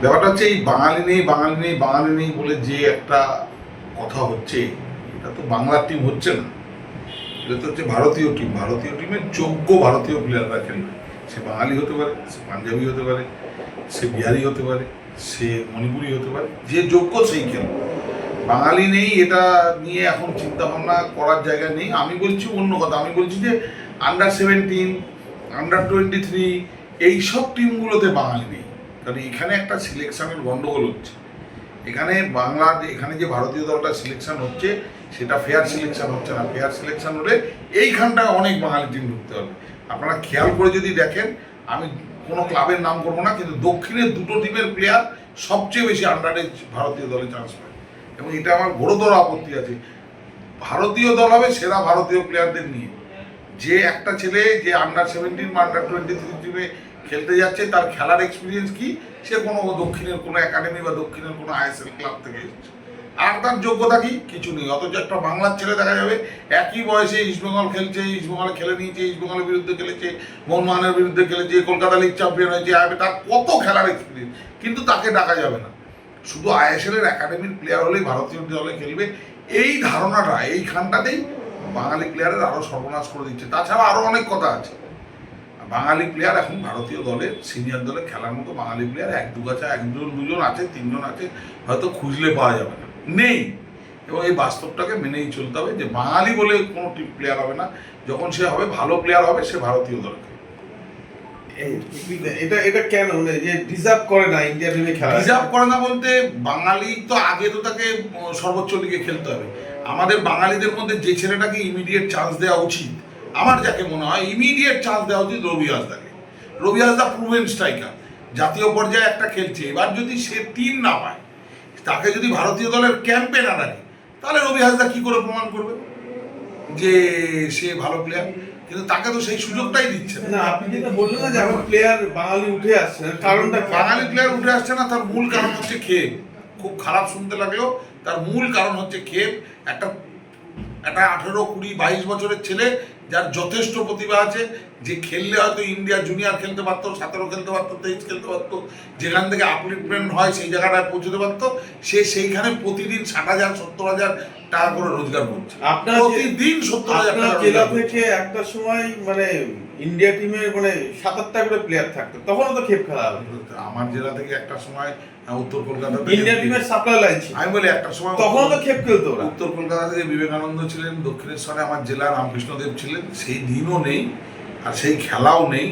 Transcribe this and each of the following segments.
ব্যাপারটা হচ্ছে এই বাঙালি নেই বাঙালি নেই বাঙালি নেই বলে যে একটা কথা হচ্ছে, এটা তো বাংলার টিম হচ্ছে না। এটা তো হচ্ছে ভারতীয় টিম ভারতীয় টিমের যোগ্য ভারতীয় প্লেয়াররা খেলবে। সে বাঙালি হতে পারে, সে পাঞ্জাবি হতে পারে, সে বিহারি হতে পারে, সে মণিপুরি হতে পারে, যে যোগ্য সেই খেলবে। বাঙালি নেই, এটা নিয়ে এখন চিন্তা ভাবনা করার জায়গা নেই। আমি বলছি অন্য কথা, আমি বলছি যে under seventeen under twenty three এইসব টিমগুলোতে বাঙালি নেই। কারণ এখানে একটা সিলেকশনের গন্ডগোল হচ্ছে। এখানে বাংলা এখানে যে ভারতীয় দলটা সিলেকশন হচ্ছে, সেটা ফেয়ার সিলেকশন হচ্ছে না। ফেয়ার সিলেকশন হলে এইখানটায় অনেক বাঙালি টিম ঢুকতে হবে। আপনারা খেয়াল করে যদি দেখেন, আমি কোনো ক্লাবের নাম করব না, কিন্তু দক্ষিণের দুটো টিমের প্লেয়ার সবচেয়ে বেশি আন্ডারে ভারতীয় দলে চান্স পায়। এবং এটা আমার ঘোরতর আপত্তি আছে। ভারতীয় দল হবে সেরা ভারতীয় প্লেয়ারদের নিয়ে। যে একটা ছেলে, যে আন্ডার সেভেন্টিন বা আন্ডার টোয়েন্টি থ্রি টিমে খেলতে যাচ্ছে, তার খেলার এক্সপিরিয়েন্স কি? সে কোনো দক্ষিণের কোনো একাডেমি বা দক্ষিণের কোনো আইএসএল ক্লাব থেকে এসেছে। আর তার যোগ্যতা কি? কিছু নেই। অথচ একটা বাংলার ছেলে দেখা যাবে, একই বয়সে ইস্টবেঙ্গল খেলছে ইস্টবেঙ্গলে খেলে নিয়েছে ইস্টবেঙ্গলের বিরুদ্ধে খেলেছে মোহনবাগানের বিরুদ্ধে খেলেছে কলকাতা লিগ চ্যাম্পিয়ন হয়েছে আবে তার কত খেলার এক্সপিরিয়েন্স কিন্তু তাকে ডাকা যাবে না। শুধু আইএসএলের একাডেমির প্লেয়ার হলেই ভারতীয় দলে খেলবে। এই ধারণাটা এইখানটাতেই বাঙালি প্লেয়ারের আরও সর্বনাশ করে দিচ্ছে। তাছাড়া আরও অনেক কথা আছে। বাঙালি প্লেয়ার এখন ভারতীয় দলে সিনিয়র দলে খেলার মতো বাঙালি প্লেয়ার এক দু গাছা একজন দুজন আছে তিনজন আছে হয়তো খুঁজলে পাওয়া যাবে না। নেই। এবং এই বাস্তবটাকে মেনেই চলতে হবে যে বাঙালি বলে কোনো টিম প্লেয়ার হবে না। যখন সে হবে ভালো প্লেয়ার হবে সে ভারতীয় দলে এটা এটা কেন? মানে যে ডিজার্ভ করে না ইন্ডিয়া টিমে খেলা। রিজার্ভ করে না বলতে বাঙালি তো আগে তো তাকে সর্বোচ্চ লিগে খেলতে হবে। আমাদের বাঙালিদের মধ্যে যে ছেলেটাকে ইমিডিয়েট চান্স দেওয়া উচিত আমার যাকে মনে হয় ইমিডিয়েট চান্স দেওয়া উচিত রবি হাসদাকে। রবি হাসদা প্রুভেন স্ট্রাইকার জাতীয় পর্যায়ে একটা খেলছে। এবার যদি সে তিন না পায় তাকে যদি ভারতীয় দলের ক্যাম্পে না রাখে তাহলে রবি হাসদা কী করে প্রমাণ করবে? যে সে ভালো প্লেয়ার কিন্তু তাকে তো সেই সুযোগটাই দিচ্ছে না। আপনি যেটা বললেন না যে এখন প্লেয়ার বাঙালি উঠে আসছে কারণটা বাঙালি প্লেয়ার উঠে আসছে না তার মূল কারণ হচ্ছে খেপ খুব খারাপ শুনতে লাগলেও তার মূল কারণ হচ্ছে খেপ একটা একটা আঠেরো কুড়ি বাইশ বছরের ছেলে যার যথেষ্ট প্রতিভা আছে যে খেললে হয়তো ইন্ডিয়া জুনিয়র খেলতে পারতো সতেরো খেলতে পারতো তেইশ খেলতে পারতো যেখান থেকে আপলিপমেন্ট হয় সেই জায়গাটায় পৌঁছতে পারতো সে সেইখানে প্রতিদিন ষাট হাজার সত্তর হাজার টাকা করে রোজগার করছে। আপনার প্রতিদিন সত্তর হাজার টাকা জেলা থেকে একটা সময় মানে ইন্ডিয়া টিমে মানে সাত আটটা করে প্লেয়ার থাকতো। তখনও তো খেপ খেলা আমার জেলা থেকে একটা সময় উত্তর কলকাতা ইন্ডিয়া টিমের সাপ্লাই লাইন ছিল। আমি বলি একটা সময় তখনও তো খেপ খেলতো ওরা। উত্তর কলকাতা থেকে বিবেকানন্দ ছিলেন দক্ষিণেশ্বরে আমার জেলা রামকৃষ্ণদেব ছিলেন সেই দিনও নেই আর সেই খেলাও নেই।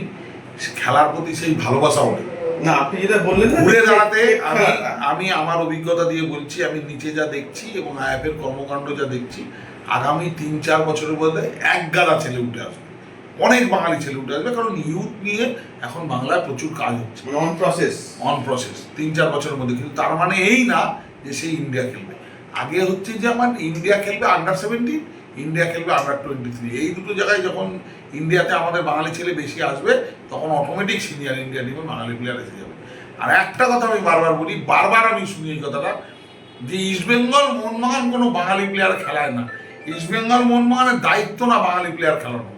খেলার প্রতি সেই ভালোবাসাও নেই। না আপনি যেটা বললেন ঘুরে দাঁড়াতে আমি আমি আমার অভিজ্ঞতা দিয়ে বলছি আমি নিচে যা দেখছি এবং আইএফের কর্মকাণ্ড যা দেখছি আগামী তিন চার বছরের মধ্যে এক গাদা ছেলে উঠে আসবে। অনেক বাঙালি ছেলে উঠে আসবে কারণ ইউথ নিয়ে এখন বাংলায় প্রচুর কাজ হচ্ছে। অন প্রসেস অন প্রসেস তিন চার বছরের মধ্যে। কিন্তু তার মানে এই না যে সে ইন্ডিয়া খেলবে। আগে হচ্ছে যে আমার ইন্ডিয়া খেলবে আন্ডার সেভেন্টিন ইন্ডিয়া খেলবে আন্ডার টোয়েন্টি থ্রি এই দুটো জায়গায় যখন ইন্ডিয়াতে আমাদের বাঙালি ছেলে বেশি আসবে তখন অটোমেটিক সিনিয়র ইন্ডিয়া টিমে বাঙালি প্লেয়ার এসে যাবে। আর একটা কথা আমি বারবার বলি বারবার আমি শুনি এই কথাটা যে ইস্টবেঙ্গল মোহনবাগান কোনো বাঙালি প্লেয়ার খেলায় না। ইস্টবেঙ্গল মোহনবাগানের দায়িত্ব না বাঙালি প্লেয়ার খেলানো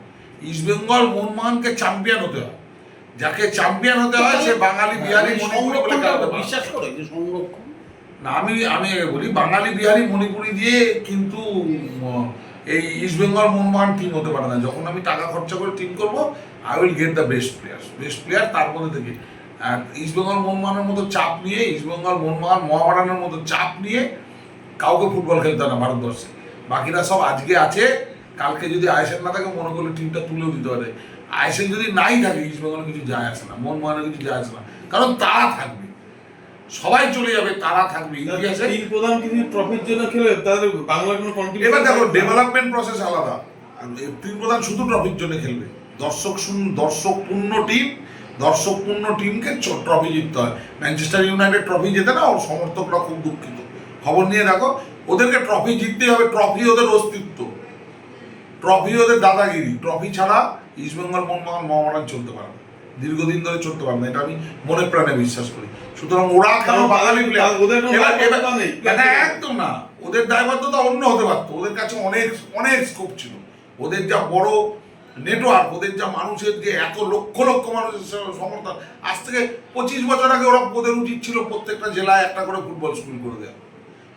ইস্টবেঙ্গল মোহনবাগানকে চ্যাম্পিয়ন হতে হয়। যাকে চ্যাম্পিয়ন হতে হয় সে বাঙালি বিহারি মণিপুরি খেলাতে পারে। বিশ্বাস করে যে সংরক্ষণ। না আমি আমি বলি বাঙালি বিহারি মণিপুরি দিয়ে কিন্তু এই ইস্ট বেঙ্গল মোহনবাগান টিম হতে পারে না। যখন আমি টাকা খরচা করে টিম করব I will get the best player best player তার মধ্যে থেকে। আর ইস্ট বেঙ্গল মোহনবাগানের মতো চাপ নিয়ে ইস্ট বেঙ্গল মোহনবাগান মহাবাগানের মতো চাপ নিয়ে কাউকে ফুটবল খেলতে হয় না ভারতবর্ষে। বাকিরা সব আজকে আছে কালকে যদি আইএসএল না থাকে মনে করলে টিমটা তুলেও দিতে পারে। আইএসএল যদি নাই থাকে ইস্ট বেঙ্গল কিছু যায় আসে না মোহনবাগানের কিছু যায় আসে না। কারণ তারা থাকবে। সবাই চলে যাবে তারা থাকবে। ইতিহাসে তিন প্রধান কিছু ট্রফির জন্য খেলে তাদের বাংলার কোনো কন্ট্রিবিউশন এবার দেখো ডেভেলপমেন্ট প্রসেস আলাদা। আর তিন প্রধান শুধু ট্রফির জন্য খেলবে। দর্শক শুন দর্শক পূর্ণ টিম দর্শক পূর্ণ টিমকে ট্রফি জিততে হয়। ম্যানচেস্টার ইউনাইটেড ট্রফি জেতে না ওর সমর্থকরা খুব দুঃখিত। খবর নিয়ে রাখো ওদেরকে ট্রফি জিততেই হবে ট্রফি ওদের অস্তিত্ব। ট্রফি ওদের দাদাগিরি। ট্রফি ছাড়া ইস্টবেঙ্গল মোহনবাগান মহামারান চলতে পারে না। দীর্ঘদিন ধরে চলতে পারবে না। এটা আমি মনে প্রাণে বিশ্বাস করি। সুতরাং ওরা কেন বাঙালি প্লেয়ার ওদের একদম না। ওদের দায়বদ্ধতা অন্য হতে পারতো। ওদের কাছে অনেক অনেক স্কোপ ছিল। ওদের যা বড় নেটওয়ার্ক ওদের যা মানুষের যে এত লক্ষ লক্ষ মানুষের সমর্থন আজ থেকে পঁচিশ বছর আগে ওরা ওদের উচিত ছিল প্রত্যেকটা জেলায় একটা করে ফুটবল স্কুল করে দেওয়া।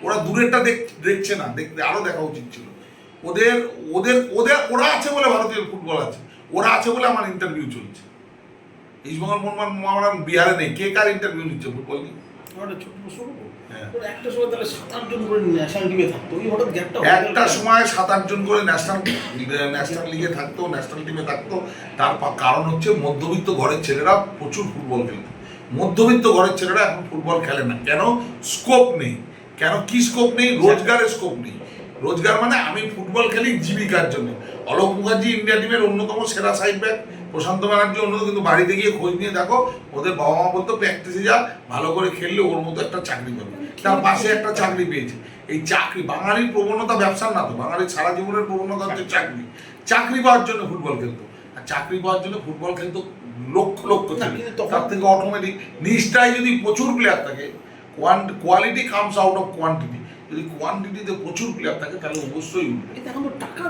ওরা দূরেরটা দেখ দেখছে না। দেখতে আরও দেখা উচিত ছিল। ওদের ওদের ওদের ওরা আছে বলে ভারতীয় ফুটবল আছে। ওরা আছে বলে আমার ইন্টারভিউ চলছে। ইস্টবেঙ্গল মোহাম্মদ মোহাম্মদ বিহারে নেই। কে কার ইন্টারভিউ নিচ্ছে ফুটবল নিয়ে? হ্যাঁ। একটা সময় সাত করে ন্যাশনাল টিমে থাকতো। ওই হঠাৎ গ্যাপটা একটা সময় সাত আটজন করে ন্যাশনাল ন্যাশনাল লিগে থাকতো ন্যাশনাল টিমে থাকতো। তার কারণ হচ্ছে মধ্যবিত্ত ঘরের ছেলেরা প্রচুর ফুটবল খেলতো মধ্যবিত্ত ঘরের ছেলেরা এখন ফুটবল খেলে না। কেন? স্কোপ নেই। কেন কি স্কোপ নেই? রোজগারের স্কোপ নেই। রোজগার মানে আমি ফুটবল খেলি জীবিকার জন্য। অলোক মুখার্জি ইন্ডিয়া টিমের অন্যতম সেরা সাইড ব্যাক প্রশান্ত ব্যানার্জি অন্যতম। কিন্তু বাড়িতে গিয়ে খোঁজ নিয়ে দেখো ওদের বাবা মা বলতো প্র্যাকটিসে যা ভালো করে খেললে ওর মতো একটা চাকরি পাবে। তার পাশে একটা চাকরি পেয়েছে। এই চাকরি বাঙালির প্রবণতা ব্যবসার না তো বাঙালির সারা জীবনের প্রবণতা হচ্ছে চাকরি। চাকরি পাওয়ার জন্য ফুটবল খেলতো। আর চাকরি পাওয়ার জন্য ফুটবল খেলতো লক্ষ লক্ষ তার থেকে অটোমেটিক নিষ্ঠায় যদি প্রচুর প্লেয়ার থাকে quality comes out of quantity যদি কোয়ান্টিটিতে প্রচুর প্লেয়ার থাকে তাহলে অবশ্যই উঠবে। এটা এখন টাকা